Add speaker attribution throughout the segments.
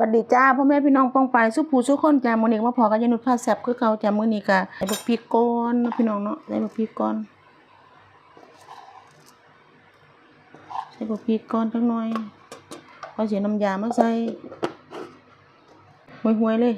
Speaker 1: วัสดีจ้าพ่อแม่พี่น้องป้องไปสุภูสุกคนจ้ามือนี้ก็มาพอกันยานุชพาแซบคือเก่าจ้ามือนี้ก็ใส่บักพริกก่อนพี่น้องเนาะใส่บักพริกก่อนใส่บักพริกก่อนจักหน่อยเอาเสียน้ำยามาใส่ห่วยๆเลย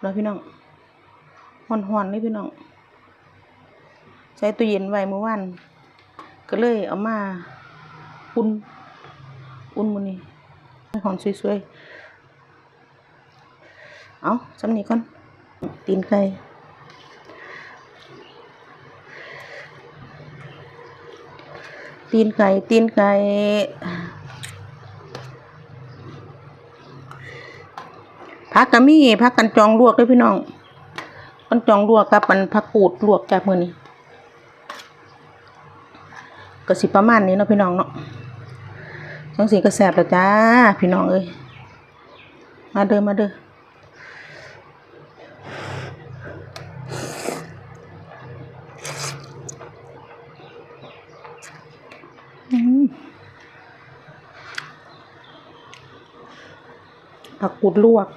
Speaker 1: แล้วพี่น้องห่อนๆเลยพี่น้องใส่ตู้เย็นไว้เมื่อวานก็เลยเอามาอุ่นอุ่นมือนี้ หอมสวยๆ เอาสำนีก่อน ตีนไก่ตีนไก่ตีนไก่พักกะมี่พักกันจองลวกเลยพี่น้องกันจองลวกกับมันผักกูดลวกจากมือนี้ก็สิประมาณนี้เนาะพี่น้องเนาะ จังสีก็แสบแล้วจ้า พี่น้องเอ้ยมาเด้อมาเด้ออืมผักกูดลวก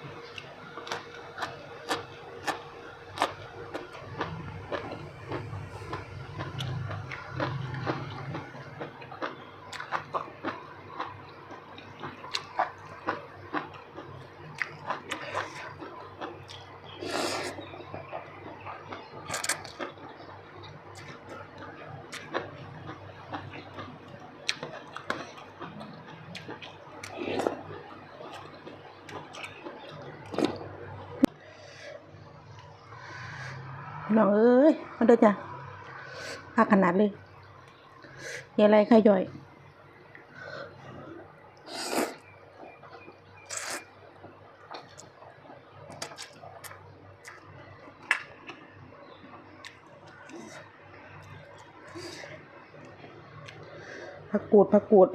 Speaker 1: น้องเอ้ยมาเด้อจ้ะพักขนาดเลยมีอะไรใครย่อยผักกูดผักกูด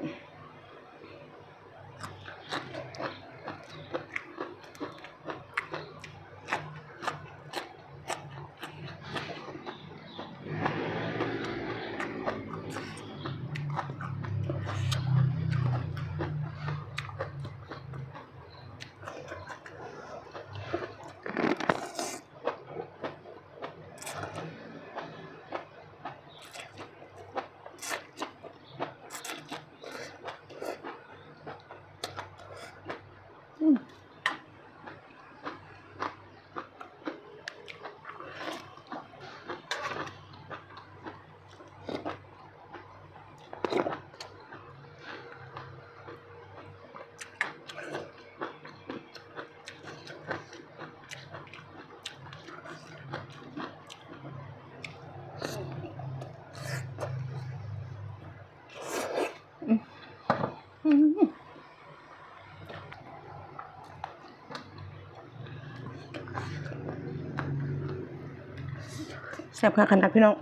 Speaker 1: แซ่บค่ะขนาดพี่น้อง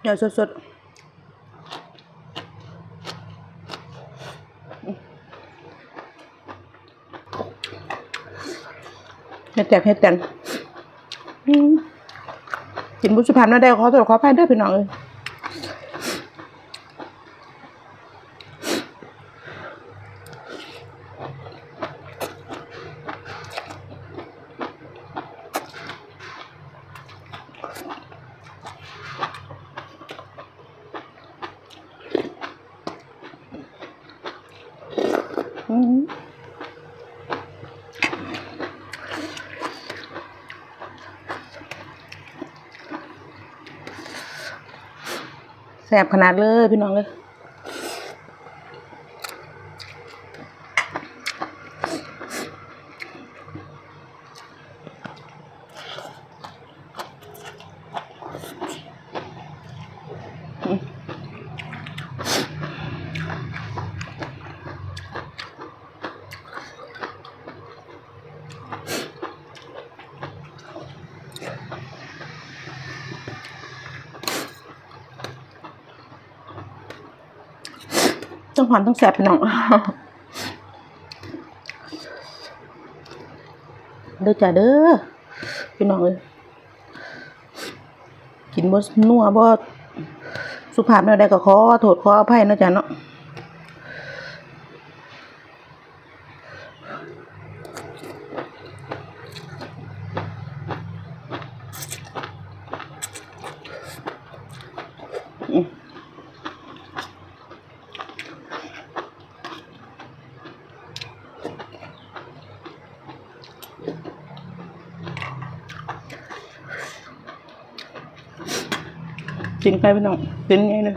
Speaker 1: เดี๋ยวสดๆเห็ดแตกเห็ดแตกกินบุษผานน่าได้ขอโทษขออภัยด้วยพี่น้องเลยอืม แซบขนาดเลยพี่น้องเลย ต้องหอมต้องแสบพี่น้องเด้อจ้าเด้อพี่น้องเลยกินบดนัวบดสุภาพแนวใดก็ขอโทษขออภัยนะจ๊ะเนาะอืม สินใครพี่น้องเป็นไงเลย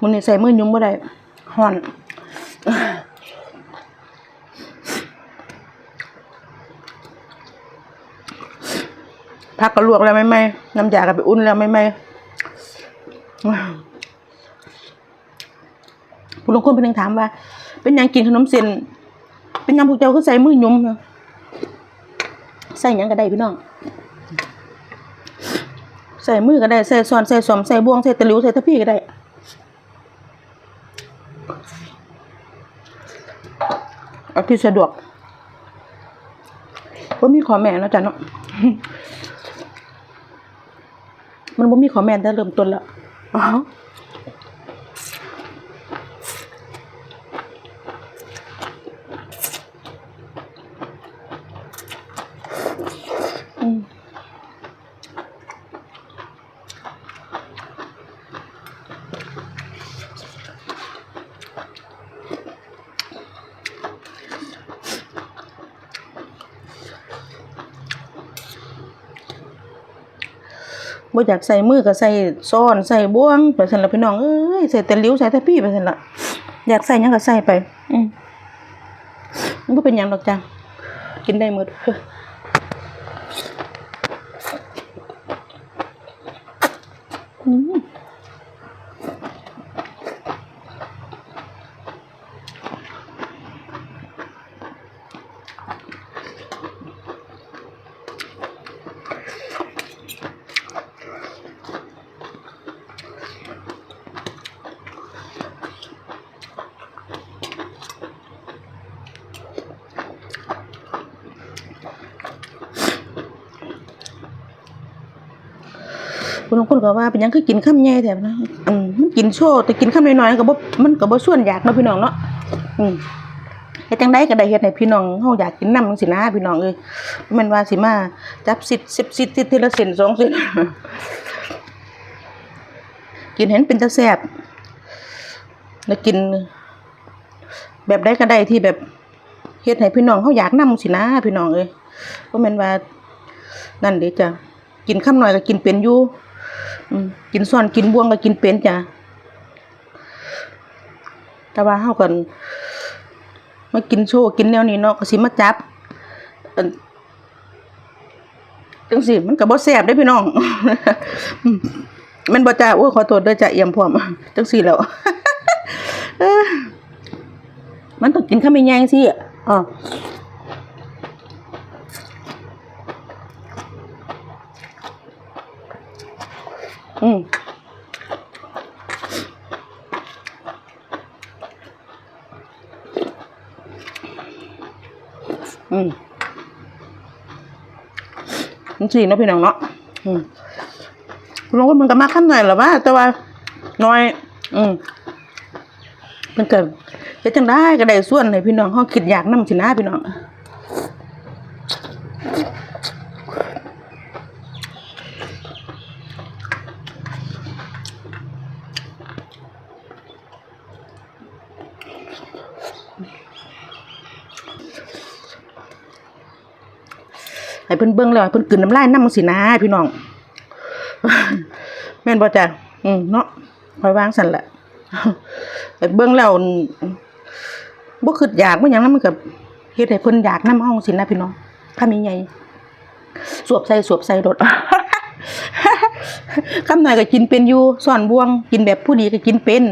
Speaker 1: มันนี่ใส่มือยุ่มบ่ได้ห่อน ผักก็ลวกแล้วไม่ไหมน้ำยาก็ไปอุ่นแล้วไม่ไหมผู้ลงคนเป็นหนึ่งถามว่า เป็นยังกินขนมเส้นเป็นยังพวกเจ้าก็ใส่มือยุ่มนะใส่ยังก็ได้พี่น้องใส่มือก็ได้ใส่ซอนใส่สอมใส่บ่วงใส่ตะลิวใส่ตะพี่ก็ได้เอาที่สะดวกว่ามีขอแม่นะจ๊ะเนาะ มันบ่มีขอแม่แต่เริ่มต้นแล้ว บ่อยากใส่มือก็ใส่ซ้อนใส่บ่วงไปสั่นละพี่น้องเอ้ยใส่แต่ลิ้วใส่แต่พี่ไปสั่นละอยากใส่ยังก็ใส่ไป อืมมันบ่เป็นอย่างดอกจ้ะกินได้หมดอืม คุณลุงคนก็ว่าเป็นหยังคือกินข้ามใหญ่แถบนะอืมมันกินโชว์แต่กินข้ามน้อยๆก็บ่มันก็บ่ส่วนอยากเนาะพี่น้องเนาะอืมเฮ็ดจังไดก็ได้เฮ็ดให้พี่น้องเฮาอยากกินน้ำจังซี่นะพี่น้องเอ้ยบ่แม่นว่าสิมาจับสิทธิ์10สิทธิ์ทีละเส้น2เส้นกินเห็นเป็นตาแซ่บแล้วกิน แบบใดก็ได้ที่แบบเฮ็ดให้พี่น้องเฮาอยากนำสินะพี่น้องเอ้ยบ่แม่นว่านั่นเด้จ้ะกินข้ามหน่อยก็กินเป็นอยู่ กินซ้อนกินบ่วงก็กินเป็นจ้ะแต่ว่าเฮากันมากินโชว์กินแนวนี้เนาะก็สิมาจับจังซี่มันก็บ่แซ่บเด้พี่น้องมแม่นบ่จ้าโอ้ยขอโทษเด้อจ้ะเอี่ยมพร้อมจังซี่แล้วมันต้องกินข้าวไม่แยงสิอ๋อ อืมอืมนี่สิเนาะพี่น้องเนาะอืมลงมันก็มาขั้นหน่อยหรอวะแต่ว่าน้อย อืมมันเก็จะจังได้ก็ได้ส่วนให้พี่น้องเขาคิดอยากนำสินะพี่น้อง ให้เพิ่นเบิ่งแล้วให้เพิ่นกลืนน้ำลายน้ำสินะพี่น้องแม่นบ่จ้ะอืมเนาะคอยวางสั่นแหละให้เบิ่งแล้วบ่คิดอยากบ่หยังนำมันก็เฮ็ดให้เพิ่นอยากนำเฮาสินะพี่น้องถ้ามีใหญ่สวบใส่สวบใส่รถคำหน่อยก็กินเป็นอยู่สอนบวง กินแบบผู้ดีก็กินเป็น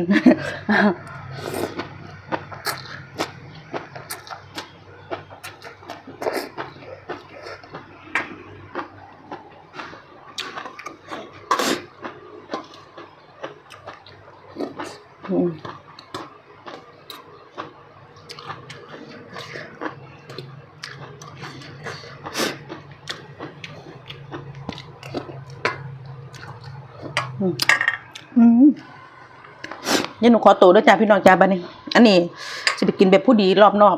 Speaker 1: อืมอืมเดี๋ยหนูขอตัวด้วยจ้าพี่น้องจ้าบ้านนี้ อันนี้จะไปกินแบบผู้ดีรอบนอก